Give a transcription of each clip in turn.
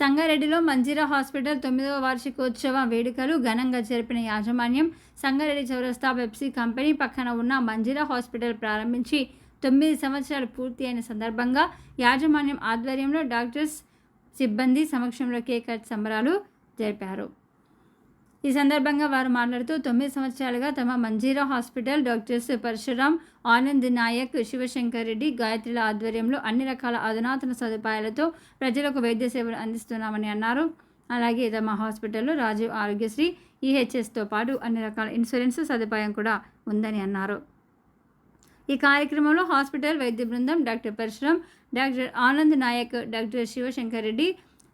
సంగారెడ్డిలో మంజీరా హాస్పిటల్ తొమ్మిదవ వార్షికోత్సవ వేడుకలు ఘనంగా జరిపిన యాజమాన్యం సంగారెడ్డి చౌరస్తా పెప్సీ కంపెనీ పక్కన ఉన్న మంజీరా హాస్పిటల్ ప్రారంభించి తొమ్మిది సంవత్సరాలు పూర్తి అయిన సందర్భంగా యాజమాన్యం ఆధ్వర్యంలో డాక్టర్స్ సిబ్బంది సమక్షంలో కేక్ కట్ సంబరాలు జరిపారు. ఈ సందర్భంగా వారు మాట్లాడుతూ తొమ్మిది సంవత్సరాలుగా తమ మంజీరా హాస్పిటల్ డాక్టర్స్ పరశురాం ఆనంద్ నాయక్ శివశంకర్ రెడ్డి గాయత్రిల ఆధ్వర్యంలో అన్ని రకాల అధునాతన సదుపాయాలతో ప్రజలకు వైద్య సేవలు అందిస్తున్నామని అన్నారు. అలాగే తమ హాస్పిటల్లో రాజీవ్ ఆరోగ్యశ్రీ ఈహెచ్ఎస్తో పాటు అన్ని రకాల ఇన్సూరెన్స్ సదుపాయం కూడా ఉందని అన్నారు. ఈ కార్యక్రమంలో హాస్పిటల్ వైద్య బృందం doctor Parashuram doctor Anand Nayak doctor Shivashankar Reddy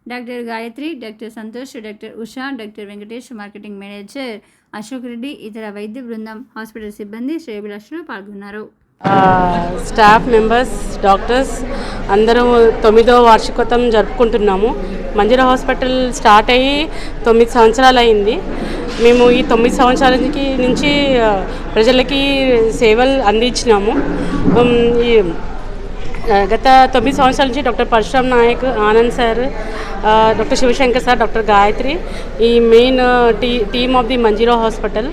doctor Gayatri doctor Santosh doctor Usha doctor Venkatesh marketing manager Ashok Reddy ఇతర వైద్య బృందం హాస్పిటల్ సిబ్బంది శ్రేయభిలాషులు పాల్గొన్నారు. స్టాఫ్ మెంబర్స్ డాక్టర్స్ అందరం తొమ్మిదవ వార్షికోత్సవం జరుపుకుంటున్నాము. మంజీరా హాస్పిటల్ స్టార్ట్ అయ్యి తొమ్మిది సంవత్సరాలు అయింది. మేము ఈ తొమ్మిది సంవత్సరాలకి నుంచి ప్రజలకి సేవలు అందించినాము. ఈ గత తొమ్మిది సంవత్సరాల నుంచి doctor Parashuram Nayak Anand sir doctor Shivashankar sir doctor Gayatri ఈ main T team of the Manjira hospital.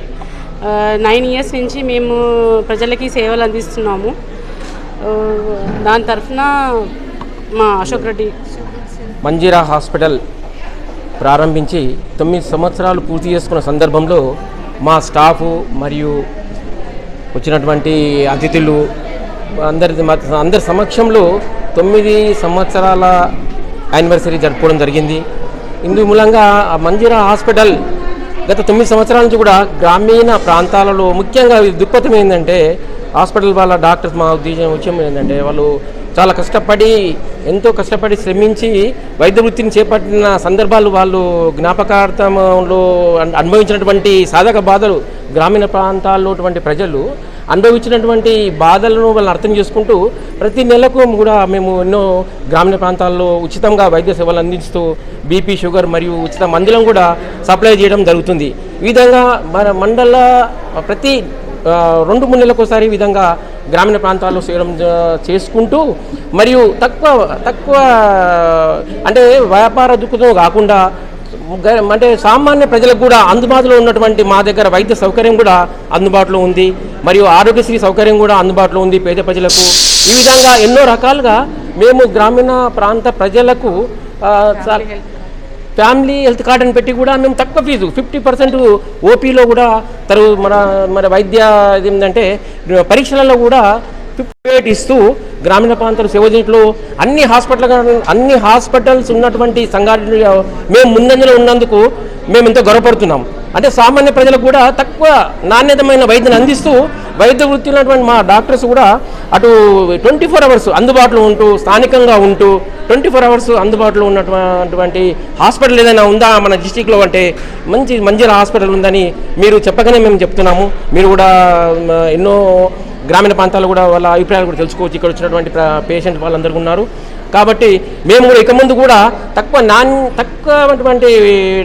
Nine years నుంచి మేము ప్రజలకి సేవలు అందిస్తున్నాము. దాని తరఫున మా అశోక్ రెడ్డి మంజీరా హాస్పిటల్ ప్రారంభించి తొమ్మిది సంవత్సరాలు పూర్తి చేసుకున్న సందర్భంలో మా స్టాఫ్ మరియు వచ్చినటువంటి అతిథులు అందరి అందరి సమక్షంలో తొమ్మిది సంవత్సరాల యానివర్సరీ జరుపుకోవడం జరిగింది. ఇందు మూలంగా ఆ మంజీరా హాస్పిటల్ గత తొమ్మిది సంవత్సరాల నుంచి కూడా గ్రామీణ ప్రాంతాలలో ముఖ్యంగా దుప్పతం ఏంటంటే హాస్పిటల్ వాళ్ళ డాక్టర్స్ మా ఉద్దేశం విషయం ఏంటంటే వాళ్ళు చాలా కష్టపడి ఎంతో కష్టపడి శ్రమించి వైద్య వృత్తిని చేపట్టిన సందర్భాలు వాళ్ళు జ్ఞాపకార్థంలో అనుభవించినటువంటి సాధక బాధలు గ్రామీణ ప్రాంతాల్లో ప్రజలు అనుభవించినటువంటి బాధలను వాళ్ళని అర్థం చేసుకుంటూ ప్రతి నెలకు కూడా మేము ఎన్నో గ్రామీణ ప్రాంతాల్లో ఉచితంగా వైద్య సేవలు అందిస్తూ బీపీ షుగర్ మరియు ఉచిత మందులను కూడా సప్లై చేయడం జరుగుతుంది. ఈ విధంగా మన మండల ప్రతి రెండు మూడు నెలలకు ఒకసారి ఈ విధంగా గ్రామీణ ప్రాంతాల్లో చేయడం చేసుకుంటూ మరియు తక్కువ తక్కువ అంటే వ్యాపార దుఃఖతో కాకుండా అంటే సామాన్య ప్రజలకు కూడా అందుబాటులో ఉన్నటువంటి మా దగ్గర వైద్య సౌకర్యం కూడా అందుబాటులో ఉంది. మరియు ఆరోగ్యశ్రీ సౌకర్యం కూడా అందుబాటులో ఉంది పేద ప్రజలకు. ఈ విధంగా ఎన్నో రకాలుగా మేము గ్రామీణ ప్రాంత ప్రజలకు ఫ్యామిలీ హెల్త్ కార్డ్ అని పెట్టి కూడా మేము తక్కువ ఫీజు ఫిఫ్టీ పర్సెంట్ ఓపీలో కూడా తరు మన మన వైద్య ఏంటంటే పరీక్షలలో కూడా ఫిఫ్టీ ఎయిట్ ఇస్తూ గ్రామీణ ప్రాంతాలు సేవ చేయట్లో అన్ని హాస్పిటల్ అన్ని హాస్పిటల్స్ ఉన్నటువంటి సంఘటనలు మేము ముందంజలో ఉన్నందుకు మేము ఎంతో గర్వపడుతున్నాం. అంటే సామాన్య ప్రజలకు కూడా తక్కువ నాణ్యతమైన వైద్యం అందిస్తూ వైద్య వృత్తి ఉన్నటువంటి మా డాక్టర్స్ కూడా అటు ట్వంటీ ఫోర్ అవర్స్ అందుబాటులో ఉంటూ స్థానికంగా ఉంటూ ట్వంటీ ఫోర్ అవర్స్ అందుబాటులో ఉన్నటువంటి హాస్పిటల్ ఏదైనా ఉందా మన డిస్టిక్లో అంటే మంచి మంజీరా హాస్పిటల్ ఉందని మీరు చెప్పగానే మేము చెప్తున్నాము. మీరు కూడా ఎన్నో గ్రామీణ ప్రాంతాల్లో కూడా వాళ్ళ అభిప్రాయాలు కూడా తెలుసుకోవచ్చు. ఇక్కడ వచ్చినటువంటి పేషెంట్ వాళ్ళందరూ ఉన్నారు. కాబట్టి మేము కూడా ఇక ముందు కూడా తక్కువ నాణ్య తక్కువటువంటి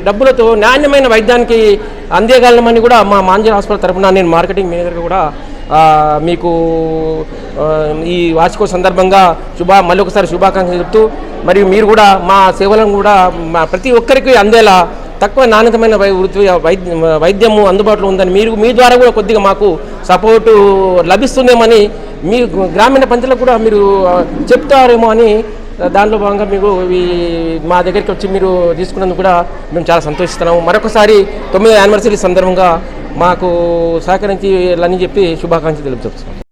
డబ్బులతో నాణ్యమైన వైద్యానికి అందేయగలమని కూడా మా మాంజర్ హాస్పిటల్ తరఫున నేను మార్కెటింగ్ మేనేజర్గా కూడా మీకు ఈ వార్షికో సందర్భంగా శుభ మళ్ళీ ఒకసారి శుభాకాంక్షలు చెప్తూ మరియు మీరు కూడా మా సేవలను కూడా మా ప్రతి ఒక్కరికి అందేలా తక్కువ నాణ్యతమైన వై వృత్తి వైద్య వైద్యము అందుబాటులో ఉందని మీరు మీ ద్వారా కూడా కొద్దిగా మాకు సపోర్టు లభిస్తుందేమని మీ గ్రామీణ పంచాయతీలకు కూడా మీరు చెప్తారేమో అని దాంట్లో భాగంగా మీకు మా దగ్గరికి వచ్చి మీరు తీసుకున్నందుకు కూడా మేము చాలా సంతోషిస్తున్నాము. మరొకసారి తొమ్మిదో యానివర్సరీ సందర్భంగా మాకు సహకరించి చెప్పి శుభాకాంక్షలు తెలుపుతున్నాం